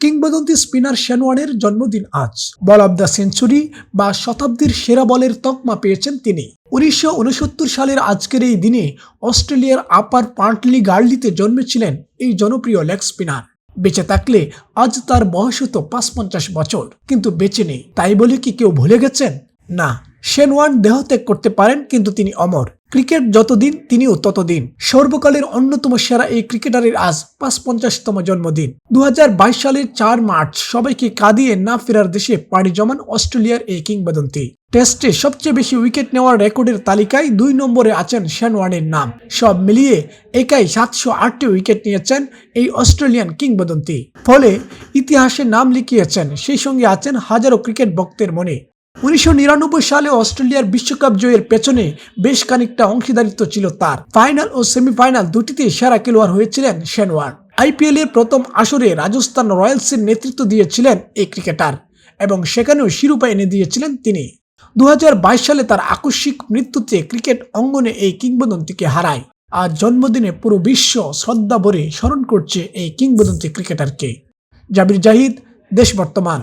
কিংবদন্তি স্পিনার শেনওয়ানের জন্মদিন আজ। বল অব দ্য সেঞ্চুরি বা শতাব্দীর সেরা বলের তকমা পেয়েছেন তিনি। উনিশশো উনসত্তর সালের আজকের এই দিনে অস্ট্রেলিয়ার আপার পার্টলি গার্লিতে জন্মেছিলেন এই জনপ্রিয় লেগ স্পিনার। বেঁচে থাকলে আজ তার বয়স হতো পাঁচ পঞ্চাশ বছর, কিন্তু বেঁচে নেই। তাই বলে কি কেউ ভুলে গেছেন? না। শেনওয়ান দেহত্যাগ করতে পারেন, কিন্তু তিনি অমর। ক্রিকেট যতদিন, তিনিও ততদিন। সর্বকালের অন্যতম সেরা এই ক্রিকেটারের আজ পাঁচ পঞ্চাশতম জন্মদিন। দু হাজার বাইশ সালের চার মার্চ সবাইকে কাঁদিয়ে না ফেরার দেশে পাড়ি জমান অস্ট্রেলিয়ার এই কিংবদন্তি। টেস্টে সবচেয়ে বেশি উইকেট নেওয়ার রেকর্ডের তালিকায় দুই নম্বরে আছেন শেনওয়ানের নাম। সব মিলিয়ে একাই সাতশো আটটি উইকেট নিয়েছেন এই অস্ট্রেলিয়ান কিংবদন্তি। ফলে ইতিহাসে নাম লিখিয়েছেন, সেই সঙ্গে আছেন হাজারো ক্রিকেট ভক্তের মনে। উনিশশো নিরানব্বই সালে অস্ট্রেলিয়ার বিশ্বকাপ জয়ের পেছনে বেশ খানিকটা অংশীদারিত্ব ছিল তার। ফাইনাল ও সেমিফাইনাল দুটিতে সেরা খেলোয়াড় হয়েছিলেন শেনওয়ার আইপিএল এর প্রথম আসরে রাজস্থান রয়্যালসের নেতৃত্ব দিয়েছিলেন এই ক্রিকেটার এবং সেখানেও শিরোপা এনে দিয়েছিলেন তিনি। দু হাজার বাইশ সালে তার আকস্মিক মৃত্যুতে ক্রিকেট অঙ্গনে এই কিংবদন্তিকে হারায়। আজ জন্মদিনে পুরো বিশ্ব শ্রদ্ধা ভরে স্মরণ করছে এই কিংবদন্তি ক্রিকেটারকে। জাবির জাহিদ, দেশ বর্তমান।